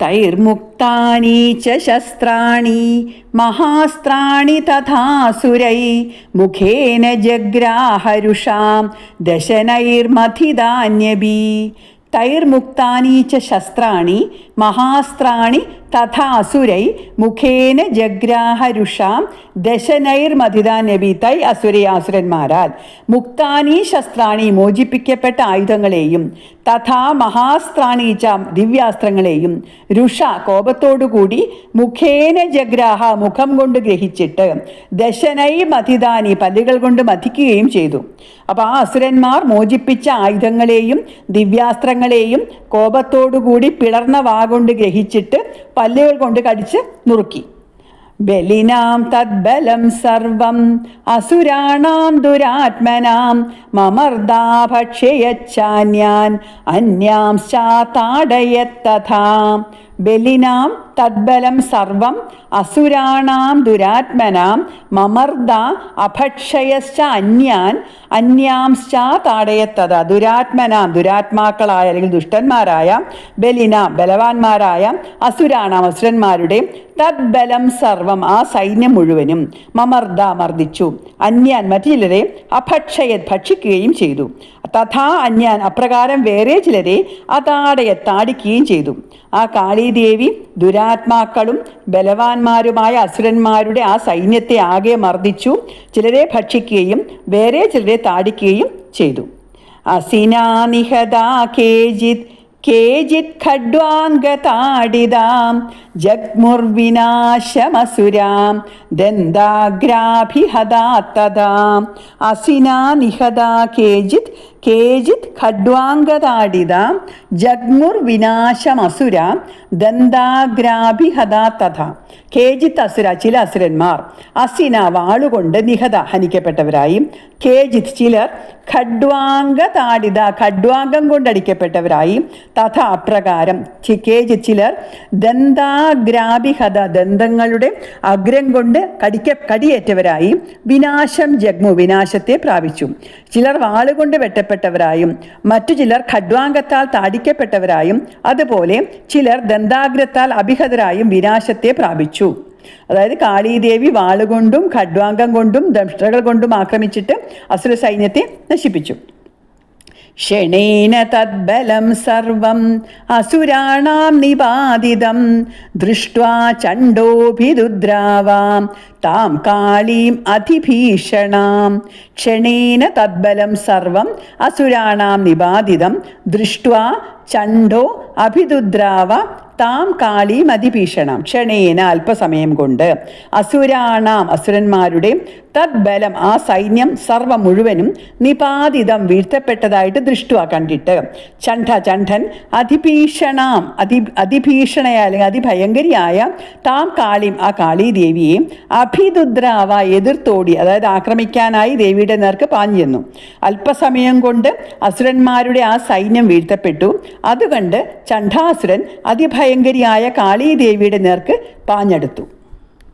തൈർമുക്താനി ച ശസ്ത്രാണി മഹാസ്ത്രാണി തഥാസുരൈ മുഖേന ജഗ്രാഹരുഷാം ദശനൈർമധിധാന്യബി തൈർമുക്താനി ച ശസ്ത്രാണി മഹാസ്ത്രാണി തഥാ അസുരൈ മുഖേന ജഗ്രാഹരുഷാം ദശനൈർമതിതാ നബീതൈ അസുരൈ മുക്താനി ശസ്ത്രാണി മോചിപ്പിക്കപ്പെട്ട ആയുധങ്ങളെയും തഥാ മഹാസ്ത്രാണി ച ദിവ്യാസ്ത്രങ്ങളെയും രുഷ കോപത്തോടുകൂടി മുഖേന ജഗ്രാഹ മുഖം കൊണ്ട് ഗ്രഹിച്ചിട്ട് ദശനൈ മതിദാനി പല്ലുകൾ കൊണ്ട് മതിക്കുകയും ചെയ്തു. അപ്പോൾ ആ അസുരന്മാർ മോചിപ്പിച്ച ആയുധങ്ങളെയും ദിവ്യാസ്ത്രങ്ങളെയും കോപത്തോടുകൂടി പിളർന്ന വാ കൊണ്ട് ഗ്രഹിച്ചിട്ട് പല്ലുകൾ കൊണ്ട് കടിച്ച് നുറുക്കി. ബലിനാം തദ്ബലം സർവം അസുരാണാം ദുരാത്മനാം മമർദാ അന്യാം അന്യാംശാതാടയത്തഥാ ബലിനാം തദ്ബലം സർവം അസുരാണാം ദുരാത്മനാം മമർദ അഭക്ഷയശ്ച അന്യാൻ അന്യാംശ്ച താടയത്തത. ദുരാത്മനാം ദുരാത്മാക്കളായ അല്ലെങ്കിൽ ദുഷ്ടന്മാരായ ബലിന ബലവാന്മാരായ അസുരാണാം അസുരന്മാരുടെ തദ്ബലം സർവം ആ സൈന്യം മുഴുവനും മമർദ മർദ്ദിച്ചു. അന്യാൻ മറ്റു ചിലരെ അഭക്ഷയത് ഭക്ഷിക്കുകയും ചെയ്തു. തഥാ അന്യാൻ അപ്രകാരം വേറെ ചിലരെ അതാടയെ താടിക്കുകയും ചെയ്തു. ആ കാളീദേവി ദുരാത്മാക്കളും ബലവാന്മാരുമായ അസുരന്മാരുടെ ആ സൈന്യത്തെ ആകെ മർദ്ദിച്ചു. ചിലരെ ഭക്ഷിക്കുകയും വേറെ ചിലരെ താടിക്കുകയും ചെയ്തു. അസിനാനിഹതാ കേജിത് കേജിത് ഖഡ്വാംഗതാടിതാം ജഗ്മുർവിനാശമസുരാം ദന്താഗ്രാഭിഹതാത്തതാം അസിനാ നിഹതാ കേജിത് കേജിത് ഖഡ്വാംഗതാടിതാം ജഗ്മുർവിനാശമസുരാം വിനാശമസുരാം ദന്താഗ്രാഭിഹതാ തഥ കേജിത്ത് അസുര ചില അസുരന്മാർ അസിന വാളുകൊണ്ട് നിഹത ഹനിക്കപ്പെട്ടവരായി കേജിത് ചിലർ ഖഡ്വാംഗ താടിത ഖഡ്വാംഗം കൊണ്ടടിക്കപ്പെട്ടവരായി തഥ അപ്രകാരം കെ ജിത് ചിലർ ദന്താഗ്രാഭിഹത ദന്തങ്ങളുടെ അഗ്രം കൊണ്ട് കടിക്ക കടിയേറ്റവരായി. വിനാശം ജഗ്മു വിനാശത്തെ പ്രാപിച്ചു. ചിലർ വാളുകൊണ്ട് വെട്ടപ്പെട്ടവരായും മറ്റു ചിലർ ഖഡ്വാംഗത്താൽ താടിക്കപ്പെട്ടവരായും അതുപോലെ ചിലർ ദന്താഗ്രത്താൽ അഭിഹതരായും വിനാശത്തെ പ്രാപിച്ചു. അതായത് കാളീദേവി വാളുകൊണ്ടും ഖഡ്വാംഗം കൊണ്ടും ദംഷ്ട്രകൾ കൊണ്ടും ആക്രമിച്ചിട്ട് അസുര സൈന്യത്തെ നശിപ്പിച്ചു. ക്ഷണേന തദ്ബലം സർവം അസുരാണാം നിപാതിതം. ദൃഷ്ട്വാ ചണ്ഡോഭിരുദ്രാവാം. താം കാളീം അതിഭീഷണാം. ക്ഷണേന തദ്ബലം സർവം അസുരാണാം നിപാതിതം. ദൃഷ്ട്വാ ചണ്ഡോ അഭിദുദ്രാവ താം കാളി അതിഭീഷണം. ക്ഷണേന അല്പസമയം കൊണ്ട് അസുരാണാം അസുരന്മാരുടെ തദ്ബലം ആ സൈന്യം സർവ മുഴുവനും നിപാതിതം വീഴ്ത്തപ്പെട്ടതായിട്ട് ദൃഷ്ടുവ കണ്ടിട്ട്. ചണ്ഠ ചണ്ഠൻ അതിഭീഷണാം അതി അതിഭീഷണയ അല്ലെങ്കിൽ അതിഭയങ്കരിയായ താം കാളിയും ആ കാളി ദേവിയെ അഭിദുദ്രാവ എതിർത്തോടി അതായത് ആക്രമിക്കാനായി ദേവിയുടെ നേർക്ക് പാഞ്ഞു അല്പസമയം കൊണ്ട് അസുരന്മാരുടെ ആ സൈന്യം വീഴ്ത്തപ്പെട്ടു. അതുകണ്ട് ചണ്ഡാസുരൻ അതിഭയങ്കരിയായ കാളീദേവിയുടെ നേർക്ക് പാഞ്ഞെടുത്തു.